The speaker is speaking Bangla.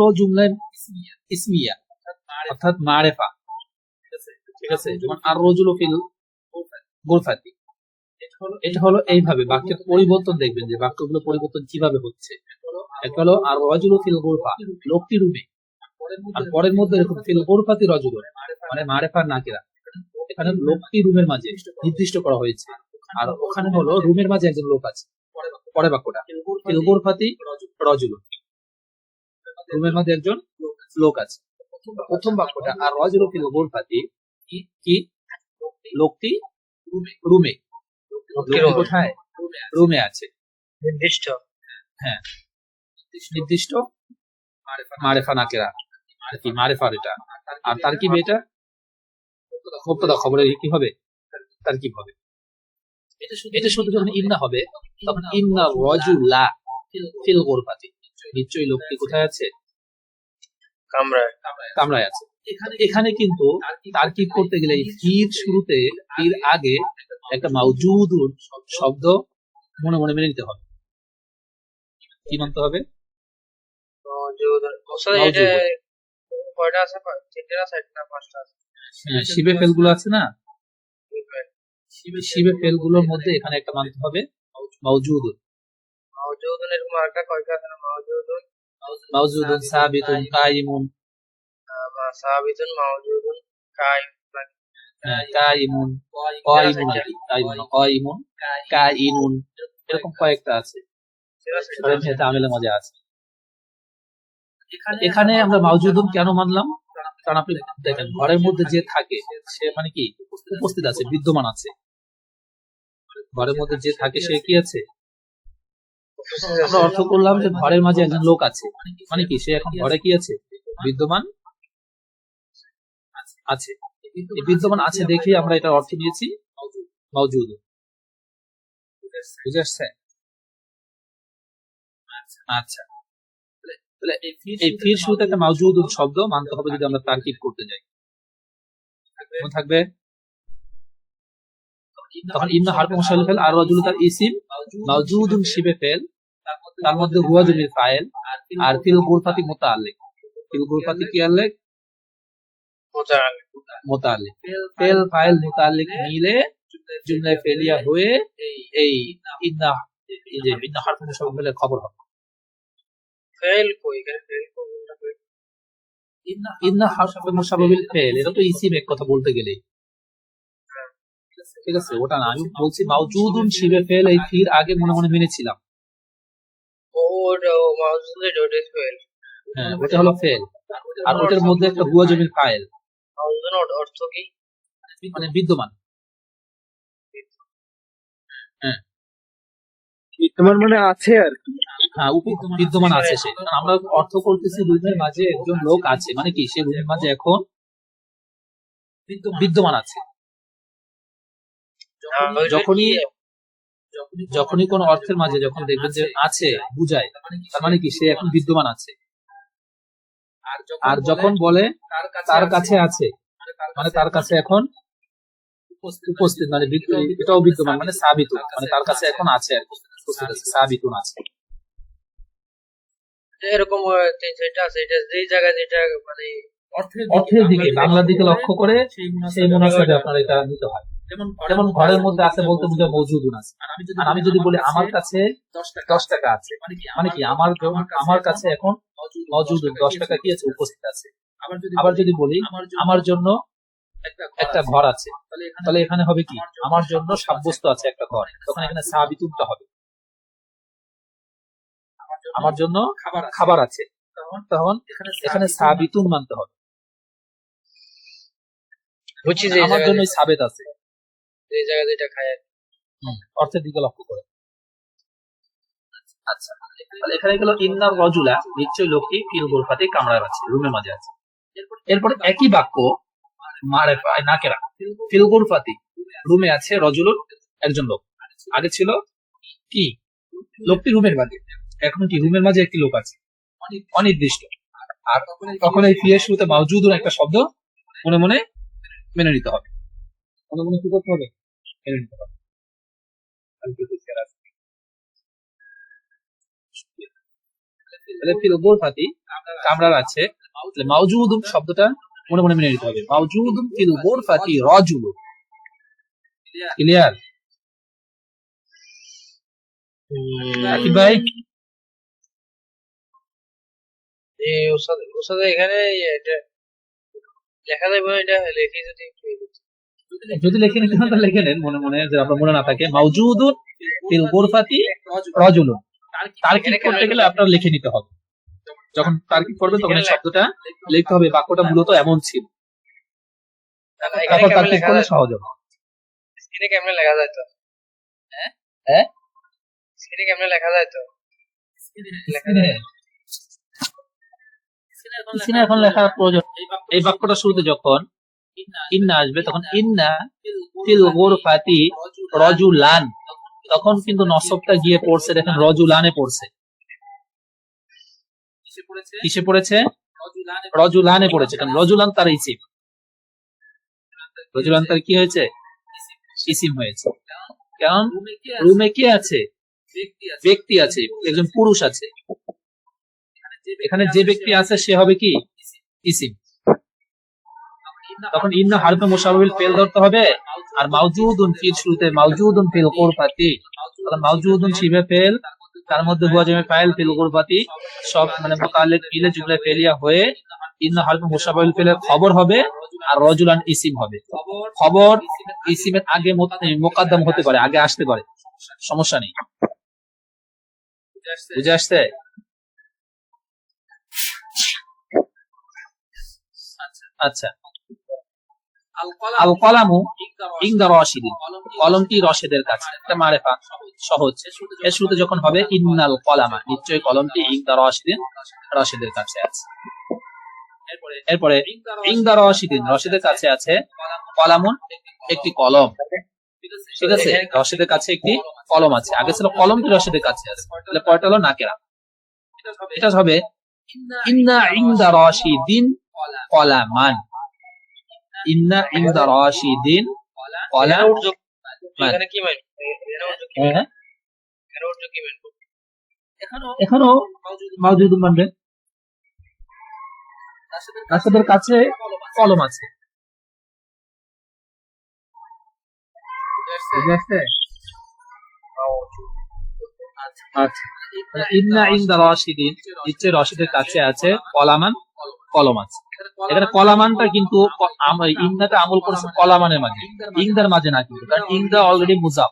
হলো জুমলা ইসমিয়া। অর্থাৎ মারেফা। ঠিক আছে? যেমন আর রজুল ফিল গোরফাতি। এটা হলো এইভাবে বাক্যের পরিবর্তন দেখবেন যে বাক্যগুলো পরিবর্তন কীভাবে হচ্ছে। একটা হলো আর রজুল ফিল গোরফা। লোকটি রুমে। আর পরের মধ্যে এরকম ফিল গোরফাতি রজুল। মানে মারেফার নাকেরা। এখানে লোকটি রুমের মাঝে নির্দিষ্ট করা হয়েছে। আর ওখানে হলো রুমের মাঝে একজন লোক আছে। পরের বাক্যটা। ফিল গোরফাতি রজুল। রুমের মাঝে একজন লোক আছে। প্রথম বাক্যটা আর রজুল ফিল গোরফাতি কি লোকটি রুমে। কোথায়? রুমে আছে। নির্দিষ্ট। হ্যাঁ। নির্দিষ্ট? মারেফা নাকেরা আর কি মারেফার এটা? আর তার কি এটা মুক্তদা খবরের কি হবে? তার কি হবে? এটা শুধু যখন ইন্না হবে তখন ইন্না রজুলা ফিল গোরফাতি। নিশ্চয়ই লোকটি কোথায় আছে? কামরায়। কামরায় আছে। এখানে কিন্তু তারকিব করতে গেলে ফির শুরুতে ফির আগে একটা মাউজুদ শব্দ মনে মনে মেনে নিতে হবে। কি মানতে হবে? হ্যাঁ, শিবে ফেলগুলো আছে না? শিবে ফেলগুলোর মধ্যে এখানে একটা মানতে হবে মাউজুদ মওজুদ এরকম আরেকটা কয়টা আছে না? মওজুদ মাউজুদুন সাবিতুন কাইমুন সাবিতুন মওজুদুন কাইম কাইমুন কাইমুন আর কাইমুন কাইমুন কাইনুন এরকম কয়েকটা আছে। মজা আছে। এখানে আমরা মাউজুদুন কেন মানলাম? কারণ আপনি দেখেন ঘরের মধ্যে যে থাকে সে মানে কি? উপস্থিত আছে বিদ্যমান আছে। ঘরের মধ্যে যে থাকে সে কি আছে? আমরা অর্থ করলাম যে ঘরের মাঝে একজন লোক আছে। মানে কি সে এখন ঘরে কি আছে? বিদ্যমান? আছে। এই বিদ্যমান আছে দেখে আমরা এটা অর্থ নিয়েছি। মাউজুদ বুঝে আসছে? আচ্ছা। এই ফির শুরুতে একটা মাউজুদ শব্দ মানতে হবে যদি আমরা তারকিব করতে যাই। মনে থাকবে? তখন আর রজুল তার ইসিম মাউজুদুন শিবে ফেল। তার মধ্যে হুয়া জমির ফাইল আর ফিল গুরফাতি মোতাল্লিক ফিল গুরফাতি কি ফেল ফাইল মোতাল্লিক মিলে জুমলায় ফেলিয়া হয়ে এই ইন্না এই যে ইন্না মুশাল ফেলের খবর হবে। ফেল কই ফেল ইন্না হারফ ফেল এটা তো ইসিম এক কথা বলতে গেলে। ঠিক আছে ওটা না আমি বলছি মাউজুদুন শিবে ফেল এই ফির আগে মনে মনে মেনেছিলাম। হ্যাঁ ওটা হলো ফেল আর ওটার মধ্যে একটা হুয়া জমির ফাইল অর্থ কি? মানে বিদ্যমান। তোমার মানে আছে আর কি। হ্যাঁ বিদ্যমান আছে সে। আমরা অর্থ করতেছি রুমের মাঝে একজন লোক আছে। মানে কি? সে রুমের মাঝে এখন বিদ্যমান আছে। যখনই যখনই কোন অর্থের মাঝে যখন দেখবেন যে আছে বুঝায় তার মানে কি? সে এখন বিদ্যমান আছে। আর যখন বলে তার কাছে আছে মানে তার কাছে এখন উপস্থিত মানে এটাও বিদ্যমান মানে সাবিত মানে তার কাছে এখন আছে আর উপস্থিত আছে সাবিতুন আছে। এরকম চারটা আছে এটা যেই জায়গায় যেটা মানে অর্থের দিকে বাংলার দিকে লক্ষ্য করে সেই মুনাসাবে আপনার এটা নিতে হয়। যেমন ঘরের মধ্যে আছে বলতে বুঝে মজুদুন আছে আর আমি যদি বলি আমার কাছে দশ টাকা আছে মানে কি আমার আমার কাছে এখন মজুদ দশ টাকা কি আছে উপস্থিত আছে। আবার যদি বলি আমার জন্য একটা ঘর আছে তাহলে এখানে হবে কি? আমার জন্য সাব্যস্ত আছে একটা ঘর। তখন এখানে সাবিতুনটা হবে। আমার জন্য খাবার আছে। তখন এখানে সাবিতুন মানতে হবে। বুঝছি যে আমার জন্য সাবেত আছে। যে জায়গায় যেটা খায় হুম, অর্থের দিকে লক্ষ্য করে। আচ্ছা এখানে গেল ইন্নার রজুলা নিশ্চয় লোকটি ফিল গোরফাতে কামড়ায় আছে রুমের মাঝে আছে। এরপরে একই বাক্য মারে পায় নাকেরা ফিল গোরফাতি রুমে আছে রজুলুর একজন লোক। আগে ছিল কি? লোকটি রুমের মাঝে। এখন কি রুমের মাঝে একটি লোক আছে? অনির্দিষ্ট। আর তখন এই ফিয়ের শুরুতে মাউজুদুর একটা শব্দ মনে মনে মেনে নিতে হবে। মনে মনে কি করতে হবে? মেনে নিতে হবে তাহলে ফিল গোরফাতি কামরার আছে। তাহলে মাউজুদুন শব্দটা মনে মনে মেনে নিতে হবে। মাউজুদুন ফিল গোরফাতি রাজুল। ক্লিয়ার? আকিব ভাই? এই ওস্তাদ ওস্তাদ এখানে এটা লেখা যাবে এটা লিখে যদি একটু ইয়ে। যদি লিখে নিতে হন তাহলে লিখে নেন। মনে মনে যে আপনার মনে না থাকে। মাউজুদুন ফিল গোরফাতি রাজুলুন। তারকিব করতে গেলে আপনার লিখে নিতে হবে। যখন তারকিব করবেন তখন এই শব্দটা লিখতে হবে। বাক্যটা মূলত এমন ছিল। তারপর তারকিব করলে সহজ হবে। স্ক্রিনে কেমনে লেখা যায় তো? হ্যাঁ? স্ক্রিনে কেমনে লেখা যায় তো? হ্যাঁ। এখন লেখার প্রয়োজন। এই বাক্যটা শুরুতে যখন ইন্না আসবে তখন ইন্না ফিল গোরফাতি রজুলান। তখন কিন্তু নসবটা গিয়ে পড়ছে দেখেন রজুলানে পড়ছে। কিসে পড়েছে? রজুলানে পড়েছে। কারণ রজুলান তার ইসিম। রজুলান তার কি হয়েছে? ইসিম হয়েছে। কারণ রুমে কে আছে? ব্যক্তি আছে। একজন পুরুষ আছে। এখানে যে ব্যক্তি আছে সে হবে কি? ইসিম। তখন ইন্না হারফে মুশাবিল ফেল ধরতে হবে। আর মাউজুদুন ফিল শুরুতে, মাউজুদুন ফিল কুরফাতি তখন মাউজুদুন শিবে ফেল, তার মধ্যে হুয়া জামে ফাইল ফিল কুরফাতি সব মানে মুতাল্লিক ফিলে জুমলা ফেলিয়া হয়ে ইন্না হারফে মুশাবিল ফেলে খবর হবে, আর রজুলান ইসিম হবে। খবর ইসিমের আগে মোকাদ্দম হতে পারে, আগে আসতে পারে। সমস্যা নেই। বুঝে আসছে? আচ্ছা। আল কলামু ইংদা রশিদিন কলমটি রশেদের কাছে। একটা মারেফা। সহজ। এর শুরুতে যখন হবে ইন্নাল কলামা। নিশ্চয়ই কলমটি ইংদা রশিদিন রশেদের কাছে আছে। এরপরে ইংদা রশিদিন রশেদের কাছে আছে কলামুন একটি কলম। ঠিক আছে রশেদের কাছে একটি কলম আছে। আগে ছিল কলমটি রশেদের কাছে আছে। তাহলে পরেরটা হলো নাকেরা। এটা হবে ইন্না ইংদা রশিদিন কলামান। ইন্না রশিদিন কলা এখানে মানে হ্যাঁ, মানবে রাশেদের কাছে কলম আছে? আচ্ছা। ইন্না ইন্দা রশিদিন নিশ্চয় রশিদের কাছে আছে কলামান। কলম আছে। এখানে কলামানটা কিন্তু ইংদাটা আমল করেছে কলামানের মাঝে। ইংদার মাঝে না কিন্তু কারণ ইংদা অলরেডি মুজাফ।